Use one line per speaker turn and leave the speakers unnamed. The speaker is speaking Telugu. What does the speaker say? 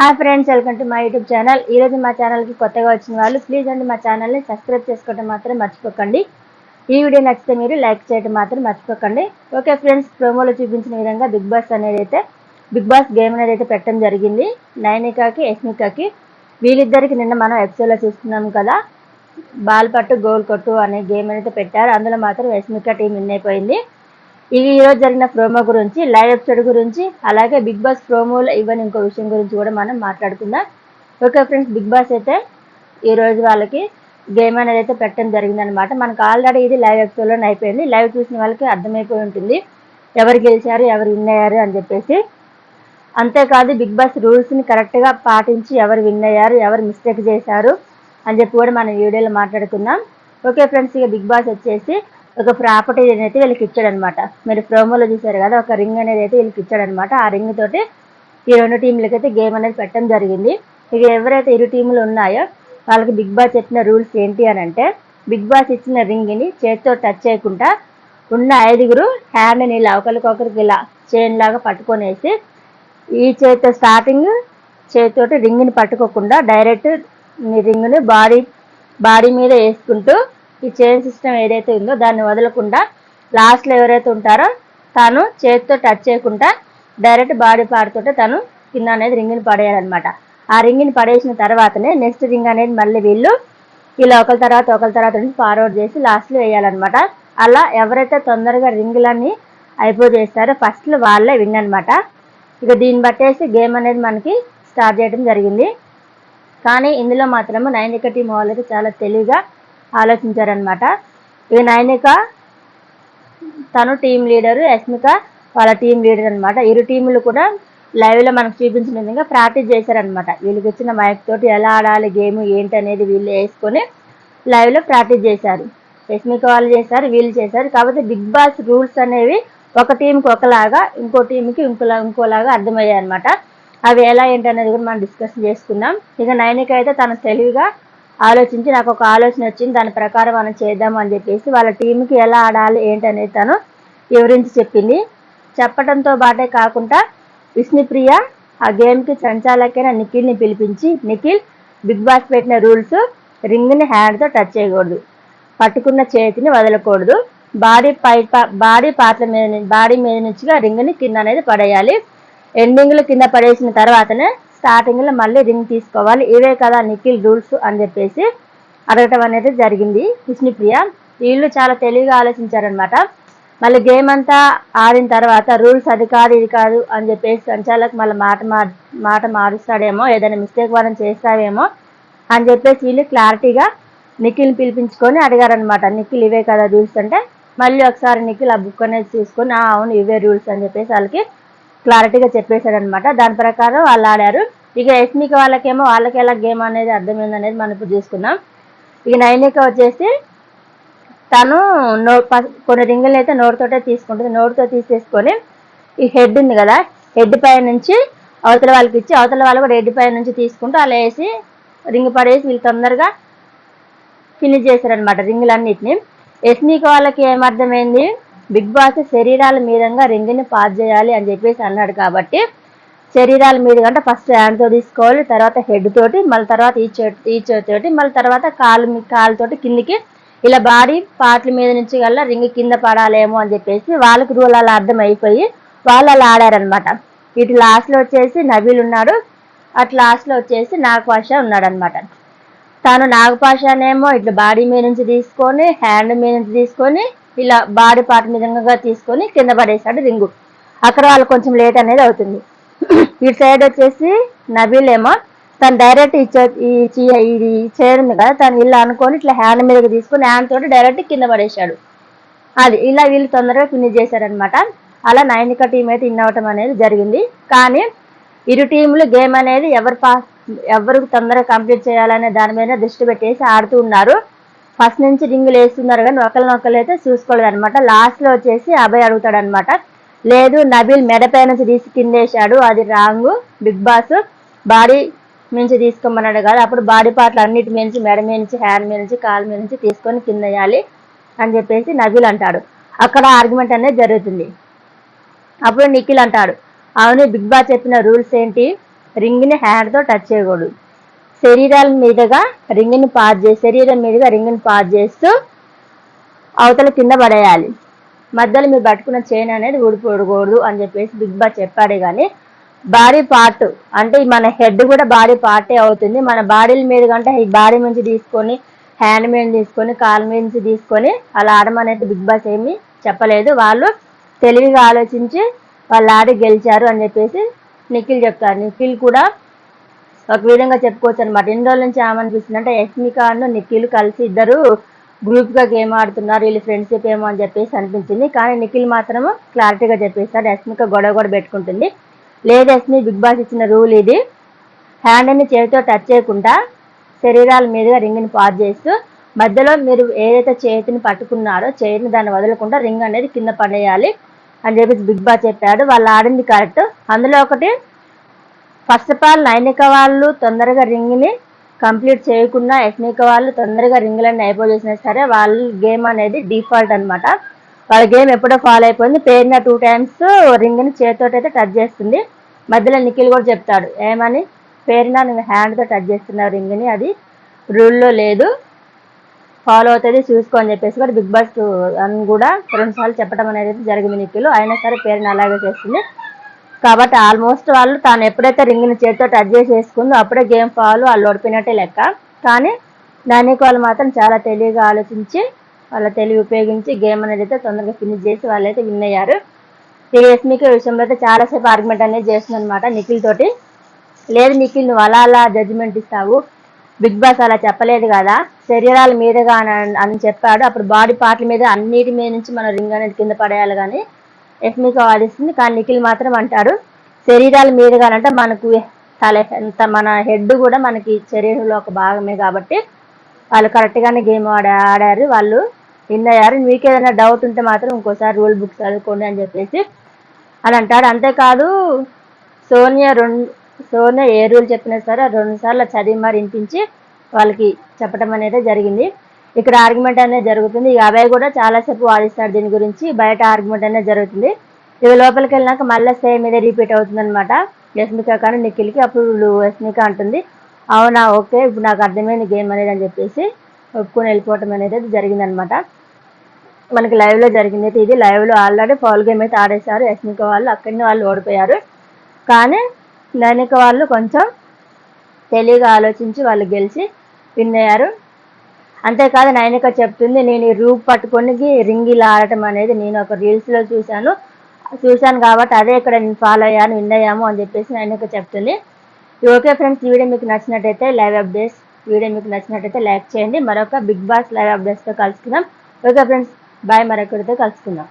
హాయ్ ఫ్రెండ్స్ వెల్కమ్ టు మా యూట్యూబ్ ఛానల్. ఈ రోజు మా ఛానల్కి కొత్తగా వచ్చిన వాళ్ళు ప్లీజ్ అండి మా ఛానల్ని సబ్స్క్రైబ్ చేసుకోవడం మాత్రం మర్చిపోకండి. ఈ వీడియో నచ్చితే మీరు లైక్ చేయడం మాత్రం మర్చిపోకండి. ఓకే ఫ్రెండ్స్ ప్రోమోలో చూపించిన విధంగా బిగ్ బాస్ అనేది అయితే బిగ్ బాస్ గేమ్ అనేది అయితే పెట్టడం జరిగింది. నైనికాకి యస్మికాకి వీళ్ళిద్దరికి నిన్న మనం ఎపిసోడ్లో చూస్తున్నాం కదా బాల్ పట్టు గోల్ కొట్టు అనే గేమ్ అనేది పెట్టారు. అందులో మాత్రం యస్మికా టీం విన్ అయిపోయింది. ఇవి ఈ రోజు జరిగిన ప్రోమో గురించి లైవ్ ఎపిసోడ్ గురించి అలాగే బిగ్ బాస్ ప్రోమోలో ఇవన్నీ ఇంకో విషయం గురించి కూడా మనం మాట్లాడుకుందాం. ఓకే ఫ్రెండ్స్ బిగ్ బాస్ అయితే ఈరోజు వాళ్ళకి గేమ్ అనేది అయితే పెట్టడం జరిగిందనమాట మనకు ఆల్రెడీ ఇది లైవ్ ఎపిసోడ్లో అయిపోయింది. లైవ్ చూసిన వాళ్ళకి అర్థమైపోయి ఉంటుంది. ఎవరు గెలిచారు ఎవరు విన్ అయ్యారు అని చెప్పేసి. అంతేకాదు బిగ్ బాస్ రూల్స్ని కరెక్ట్గా పాటించి ఎవరు విన్ అయ్యారు ఎవరు మిస్టేక్ చేశారు అని చెప్పి కూడా మనం వీడియోలో మాట్లాడుకుందాం. ఓకే ఫ్రెండ్స్ ఇక బిగ్ బాస్ వచ్చేసి ఒక ప్రాపర్టీ అయితే వీళ్ళకి ఇచ్చాడనమాట. మీరు ప్రోమోలో చూసారు కదా ఒక రింగ్ అనేది అయితే వీళ్ళకి ఇచ్చాడనమాట. ఆ రింగ్ తోటి ఈ రెండు టీంలకైతే గేమ్ అనేది పెట్టడం జరిగింది. ఇక ఎవరైతే ఇరు టీంలు ఉన్నాయో వాళ్ళకి బిగ్ బాస్ చెప్పిన రూల్స్ ఏంటి అని అంటే బిగ్ బాస్ ఇచ్చిన రింగ్ని చేతితో టచ్ చేయకుండా ఉన్న ఐదుగురు హ్యాండ్ని ఇలా ఒకరికొకరికి ఇలా చైన్ లాగా పట్టుకొనేసి ఈ చేతితో స్టార్టింగ్ చేతితోటి రింగ్ని పట్టుకోకుండా డైరెక్ట్ మీ రింగ్ని బాడీ బాడీ మీద వేసుకుంటూ ఈ చైన్ సిస్టమ్ ఏదైతే ఉందో దాన్ని వదలకుండా లాస్ట్లో ఎవరైతే ఉంటారో తను చేతితో టచ్ చేయకుండా డైరెక్ట్ బాడీ పాడుతుంటే తను కింద అనేది రింగ్ని పడేయాలన్నమాట. ఆ రింగ్ని పడేసిన తర్వాతనే నెక్స్ట్ రింగ్ అనేది మళ్ళీ వీళ్ళు ఇలా ఒకరి తర్వాత ఒకరి తర్వాత ఫార్వర్డ్ చేసి లాస్ట్లో వేయాలన్నమాట. అలా ఎవరైతే తొందరగా రింగులన్నీ అయిపో చేస్తారో ఫస్ట్ వాళ్ళే విన్ అనమాట ఇక దీన్ని బట్టేసి గేమ్ అనేది మనకి స్టార్ట్ చేయడం జరిగింది. కానీ ఇందులో మాత్రము నైన్ టీం వాళ్ళు చాలా తెలివిగా ఆలోచించారనమాట ఇక నైనిక తను టీం లీడరు యస్మిక వాళ్ళ టీం లీడర్ అనమాట ఇరు టీములు కూడా లైవ్లో మనకు చూపించిన విధంగా ప్రాక్టీస్ చేశారనమాట వీళ్ళకి వచ్చిన మైక్ తోటి ఎలా ఆడాలి గేమ్ ఏంటి అనేది వీళ్ళు వేసుకొని లైవ్లో ప్రాక్టీస్ చేశారు. యస్మిక వాళ్ళు చేశారు వీళ్ళు చేశారు. కాకపోతే బిగ్ బాస్ రూల్స్ అనేవి ఒక టీంకి ఒకలాగా ఇంకో టీంకి ఇంకోలా ఇంకోలాగా అర్థమయ్యాయి అనమాట అవి ఎలా ఏంటి అనేది కూడా మనం డిస్కషన్ చేసుకుందాం. ఇక నైనిక అయితే తన తెలివిగా ఆలోచించి నాకు ఒక ఆలోచన వచ్చింది దాని ప్రకారం మనం చేద్దాం అని చెప్పేసి వాళ్ళ టీంకి ఎలా ఆడాలి ఏంటనేది తను వివరించి చెప్పింది. చెప్పడంతో పాటే కాకుండా విష్ణుప్రియ ఆ గేమ్కి సంచాలకైన నిఖిల్ని పిలిపించి నిఖిల్ బిగ్ బాస్ పెట్టిన రూల్స్ రింగ్ని హ్యాండ్తో టచ్ చేయకూడదు పట్టుకున్న చేతిని వదలకూడదు బాడీ పై బాడీ పాత్ర మీద బాడీ మీద నుంచిగా రింగ్ని కింద అనేది పడేయాలి. ఎండింగ్లు కింద పడేసిన తర్వాతనే స్టార్టింగ్లో మళ్ళీ రింగ్ తీసుకోవాలి. ఇవే కదా నిఖిల్ రూల్స్ అని చెప్పేసి అడగటం అనేది జరిగింది. విష్ణుప్రియ వీళ్ళు చాలా తెలివిగా ఆలోచించారనమాట మళ్ళీ గేమ్ అంతా ఆడిన తర్వాత రూల్స్ అది కాదు ఇది కాదు అని చెప్పేసి సంచాలకు మళ్ళీ మాట మాట మారుస్తాడేమో ఏదైనా మిస్టేక్ వాళ్ళని చేస్తావేమో అని చెప్పేసి వీళ్ళు క్లారిటీగా నిఖిల్ని పిలిపించుకొని అడిగారనమాట నిఖిల్ ఇవే కదా రూల్స్ అంటే మళ్ళీ ఒకసారి నిఖిల్ ఆ బుక్ అనేది చూసుకొని అవును ఇవే రూల్స్ అని చెప్పేసి వాళ్ళకి క్లారిటీగా చెప్పేశాడనమాట. దాని ప్రకారం వాళ్ళు ఆడారు. ఇక ఎస్మిక వాళ్ళకేమో వాళ్ళకి ఎలా గేమ్ అనేది అర్థమైంది అనేది మనం ఇప్పుడు చూసుకున్నాం ఇక నైనిక వచ్చేసి తను నో కొన్ని రింగులు అయితే నోటితోటే తీసుకుంటుంది. నోటితో తీసేసుకొని ఈ హెడ్ ఉంది కదా హెడ్ పై నుంచి అవతల వాళ్ళకి ఇచ్చి అవతల వాళ్ళు కూడా హెడ్ పై నుంచి తీసుకుంటూ అలా వేసి రింగ్ పడేసి వీళ్ళు తొందరగా ఫినిష్ చేశారనమాట రింగులన్నిటిని. ఎస్మిక వాళ్ళకి ఏమర్థమైంది బిగ్ బాస్ శరీరాల మీదంగా రింగుని పాస్ చేయాలి అని చెప్పేసి అన్నాడు కాబట్టి శరీరాల మీద కంటే ఫస్ట్ హ్యాండ్తో తీసుకోవాలి తర్వాత హెడ్ తోటి మళ్ళీ తర్వాత ఈ చేతి ఈ చేతితోటి మళ్ళీ తర్వాత కాలు కాలుతోటి కిందికి ఇలా బాడీ పాటల మీద నుంచి కల్లా రింగ్ కింద పడాలేమో అని చెప్పేసి వాళ్ళకి రూల్ అలా అర్థం అయిపోయి వాళ్ళు అలా ఆడారనమాట ఇటు లాస్ట్లో వచ్చేసి నవీల్ ఉన్నాడు అటు లాస్ట్లో వచ్చేసి నాగపాష ఉన్నాడు అనమాట తను నాగపాషనేమో ఇట్లా బాడీ మీద నుంచి తీసుకొని హ్యాండ్ మీద నుంచి తీసుకొని ఇలా బాడీ పార్ట్ నిజంగా తీసుకొని కింద పడేశాడు రింగు. అక్కడ వాళ్ళు కొంచెం లేట్ అనేది అవుతుంది. ఇటు సైడ్ వచ్చేసి నబీల్ ఏమో తను డైరెక్ట్ ఇచ్చే ఈ ఇది చైర్ ఉంది కదా తను ఇలా అనుకొని ఇట్లా హ్యాండ్ మీదకి తీసుకొని హ్యాండ్ తోటి డైరెక్ట్ కింద పడేశాడు. అది ఇలా వీళ్ళు తొందరగా ఫినిష్ చేశారనమాట అలా నైనిక టీం అయితే ఇన్ అవటం అనేది జరిగింది. కానీ ఇరు టీములు గేమ్ అనేది ఎవరు పా ఎవరు తొందరగా కంప్లీట్ చేయాలనే దాని మీద దృష్టి పెట్టేసి ఆడుతూ ఉన్నారు. ఫస్ట్ నుంచి రింగులు వేస్తున్నారు కానీ ఒకరిని ఒకరు అయితే చూసుకోలేదు అనమాట లాస్ట్లో వచ్చేసి అభయ్ అడుగుతాడు అనమాట లేదు నబీల్ మెడపై నుంచి తీసి కిందేశాడు అది రాంగ్ బిగ్ బాస్. బాడీ మించి తీసుకోమన్నాడు కదా అప్పుడు బాడీ పార్ట్లు అన్నిటి మించి మెడ మీద నుంచి హ్యాండ్ మీద కాలు మీద నుంచి తీసుకొని కింద వేయాలి అని చెప్పేసి నబీల్ అంటాడు. అక్కడ ఆర్గ్యుమెంట్ అనేది జరుగుతుంది. అప్పుడు నిఖిల్ అంటాడు అవును బిగ్ బాస్ చెప్పిన రూల్స్ ఏంటి? రింగ్ని హ్యాండ్తో టచ్ చేయకూడదు. శరీరాల మీదుగా రింగ్ని పాస్ చేసి శరీరం మీదుగా రింగ్ని పాస్ చేస్తూ అవతల కింద పడేయాలి. మధ్యలో మీరు పట్టుకున్న చైన్ అనేది ఊడిపోడకూడదు అని చెప్పేసి బిగ్ బాస్ చెప్పాడే కానీ బాడీ పార్ట్ అంటే మన హెడ్ కూడా బాడీ పార్టే అవుతుంది. మన బాడీల మీద కంటే ఈ బాడీ నుంచి తీసుకొని హ్యాండ్ మీద తీసుకొని కాల్ మీద నుంచి తీసుకొని అలా ఆడమనేది బిగ్ బాస్ ఏమి చెప్పలేదు. వాళ్ళు తెలివిగా ఆలోచించి వాళ్ళు ఆడి గెలిచారు అని చెప్పేసి నిఖిల్ చెప్తారు. నిఖిల్ కూడా ఒక విధంగా చెప్పుకోవచ్చు అనమాట ఎన్ని రోజుల నుంచి ఏమనిపిస్తుంది అంటే యస్మికాను నిఖిల్ కలిసి ఇద్దరు గ్రూప్గా గేమ్ ఆడుతున్నారు. వీళ్ళు ఫ్రెండ్షిప్ ఏమో అని చెప్పేసి అనిపించింది. కానీ నిఖిల్ మాత్రం క్లారిటీగా చెప్పేస్తాడు. యష్మిక గొడవ కూడా పెట్టుకుంటుంది. లేదు యష్మి బిగ్ బాస్ ఇచ్చిన రూల్ ఇది. హ్యాండ్ని చేతితో టచ్ చేయకుండా శరీరాల మీదుగా రింగ్ని పాస్ చేస్తూ మధ్యలో మీరు ఏదైతే చేతిని పట్టుకున్నారో చేతిని దాన్ని వదలకుండా రింగ్ అనేది కింద పడేయాలి అని చెప్పేసి బిగ్ బాస్ చెప్పాడు. వాళ్ళు ఆడింది కరెక్ట్. అందులో ఒకటి ఫస్ట్ ఆఫ్ ఆల్ నైనిక వాళ్ళు తొందరగా రింగ్ని కంప్లీట్ చేయకుండా ఎట్నిక వాళ్ళు తొందరగా రింగ్లన్నీ అయిపోయి చేసినా సరే వాళ్ళ గేమ్ అనేది డిఫాల్ట్ అనమాట వాళ్ళ గేమ్ ఎప్పుడో ఫాలో అయిపోయింది. పేరున టూ టైమ్స్ రింగ్ని చేతితో అయితే టచ్ చేస్తుంది. మధ్యలో నిఖిల్ కూడా చెప్తాడు ఏమని? పేరున నువ్వు హ్యాండ్తో టచ్ చేస్తున్నావు రింగ్ని అది రూల్లో లేదు. ఫాలో అవుతుంది చూసుకో అని చెప్పేసి కూడా బిగ్ బాస్ అని కూడా రెండుసార్లు చెప్పడం అనేది జరిగింది నిఖిల్. అయినా సరే పేరుని అలాగే చేస్తుంది. కాబట్టి ఆల్మోస్ట్ వాళ్ళు తాను ఎప్పుడైతే రింగ్ని చేతితో టచ్ చేసేసుకుందో అప్పుడే గేమ్ ఫాల్ వాళ్ళు ఓడిపోయినట్టే లెక్క. కానీ దానికి వాళ్ళు మాత్రం చాలా తెలివిగా ఆలోచించి వాళ్ళ తెలివి ఉపయోగించి గేమ్ అనేది అయితే తొందరగా ఫినిష్ చేసి వాళ్ళైతే విన్ అయ్యారు. ఈ ఎస్మికి విషయంలో అయితే చాలాసేపు ఆర్గ్యుమెంట్ అనేది చేస్తుందనమాట నిఖిల్ తోటి. లేదు నిఖిల్ నువ్వు అలా అలా జడ్జిమెంట్ ఇస్తావు. బిగ్ బాస్ అలా చెప్పలేదు కదా. శరీరాల మీదుగా అని చెప్పాడు. అప్పుడు బాడీ పార్ట్ల మీద అన్నిటి మీద నుంచి మనం రింగ్ అనేది కింద పడేయాలి కానీ ఎస్మిక వాదిస్తుంది. కానీ నిఖిల్ మాత్రం అంటారు శరీరాల మీదుగానంటే మనకు తల ఎంత మన హెడ్ కూడా మనకి శరీరంలో ఒక భాగమే కాబట్టి వాళ్ళు కరెక్ట్గానే గేమ్ ఆడ ఆడారు. వాళ్ళు విన్ అయ్యారు. మీకు ఏదైనా డౌట్ ఉంటే మాత్రం ఇంకోసారి రూల్ బుక్స్ చదువుకోండి అని చెప్పేసి అని అంటాడు. అంతేకాదు సోనియా రెండు సోనియా ఏ రూల్ చెప్పినా సరే రెండు సార్లు చదివి మరి వినిపించి వాళ్ళకి చెప్పడం అనేది జరిగింది. ఇక్కడ ఆర్గ్యుమెంట్ అనేది జరుగుతుంది. ఇక అభయ్ కూడా చాలాసేపు వాదిస్తాడు దీని గురించి. బయట ఆర్గ్యుమెంట్ అనేది జరుగుతుంది. ఇక లోపలికి వెళ్ళినాక మళ్ళీ సేమ్ ఇదే రిపీట్ అవుతుంది అనమాట యస్మిక కానీ నిఖిల్కి అప్పుడు యస్మిక అంటుంది. అవునా ఓకే ఇప్పుడు నాకు అర్థమైంది గేమ్ అనేది అని చెప్పేసి ఒప్పుకొని వెళ్ళిపోవటం అనేది జరిగిందనమాట మనకి లైవ్లో జరిగింది అయితే ఇది. లైవ్లో ఆల్రెడీ ఫాల్ గేమ్ అయితే ఆడేశారు. యస్మిక వాళ్ళు అక్కడిని వాళ్ళు ఓడిపోయారు. కానీ నైనిక వాళ్ళు కొంచెం తెలివిగా ఆలోచించి వాళ్ళు గెలిచి విన్ అయ్యారు. అంతేకాదు నైనిక చెప్తుంది నేను ఈ రూప్ పట్టుకొని రింగ్ ఇలా ఆడటం అనేది నేను ఒక రీల్స్లో చూశాను. చూశాను కాబట్టి అదే ఇక్కడ నేను ఫాలో అయ్యాను విన్ అయ్యాము అని చెప్పేసి నైనిక చెప్తుంది. ఓకే ఫ్రెండ్స్ ఈ వీడియో మీకు నచ్చినట్టయితే లైవ్ అప్డేట్స్ వీడియో మీకు నచ్చినట్టయితే లైక్ చేయండి. మరొక బిగ్ బాస్ లైవ్ అప్డేట్స్తో కలుసుకుందాం. ఓకే ఫ్రెండ్స్ బాయ్ మరొకరితో కలుసుకుందాం.